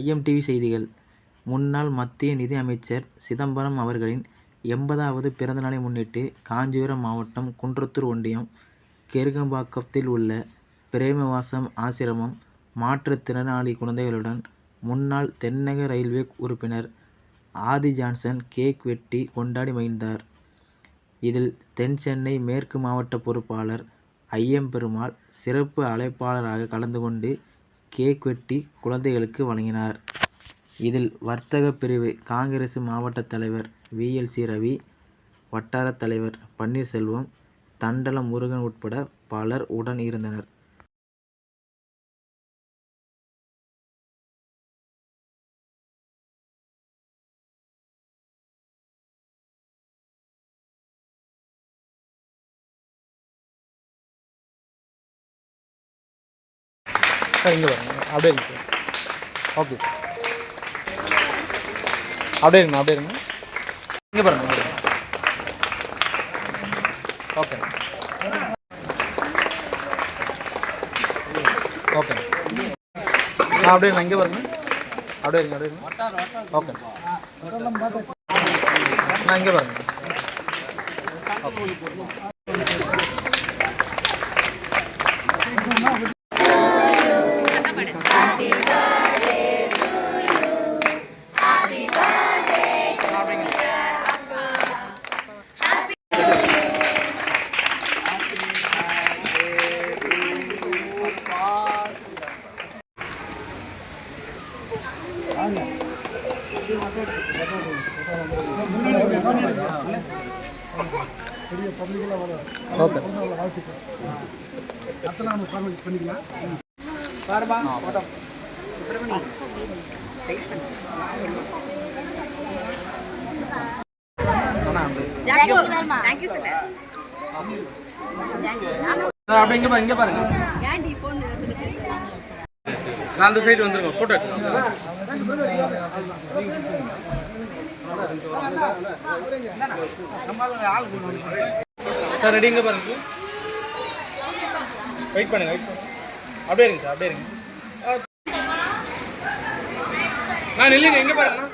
IMDb செய்திகள் முன்னாள் மத்திய நிதி அமைச்சர் சிதம்பரம் அவர்களின் எண்பதாவது பிறந்தநாளை முன்னிட்டு காஞ்சிபுரம் மாவட்டம் குன்றத்தூர் ஒன்றியம் கெருகம்பாக்கத்தில் உள்ள பிரேமவாசம் ஆசிரமம் மாற்றுத்திறனாளி குழந்தைகளுடன் முன்னாள் தென்னக ரயில்வே உறுப்பினர் ஆதி ஜான்சன் கேக் வெட்டி கொண்டாடி மகிழ்ந்தார். இதில் தென் சென்னை மேற்கு மாவட்ட பொறுப்பாளர் அய்யம்பெருமாள் சிறப்பு அழைப்பாளராக கலந்து கொண்டு கேக் வெட்டி குழந்தைகளுக்கு வழங்கினார். இதில் வர்த்தக பிரிவு காங்கிரஸ் மாவட்ட தலைவர் விஎல்சி ரவி, வட்டார தலைவர் பன்னீர்செல்வம், தண்டலம் முருகன் உட்பட பலர் உடன் இருந்தனர். சார் இங்கே பாருங்க. அப்படியே இருங்க சார் ஓகே சார் அப்படியே இருங்க அப்படியே இருங்க. இங்கே பாருங்க ஓகே ஓகே ஆ அப்படியே இங்கே பாருங்க. அப்படியே இருங்க அப்படியே இருங்க. ஓகே நான் இங்கே பாருங்க. ஓகே தேங்க்யூ சொல்லு அப்படியே இங்கே பாருங்க இங்கே பாருங்க சைடு வந்துருங்க சார் ரெடி இங்கே பாருங்க. வெயிட் பண்ணுங்க வெயிட் பண்ணுங்க. அப்படியே இருங்க சார் அப்படியே இருங்க. நான் இல்லைங்க எங்கே பாருங்க.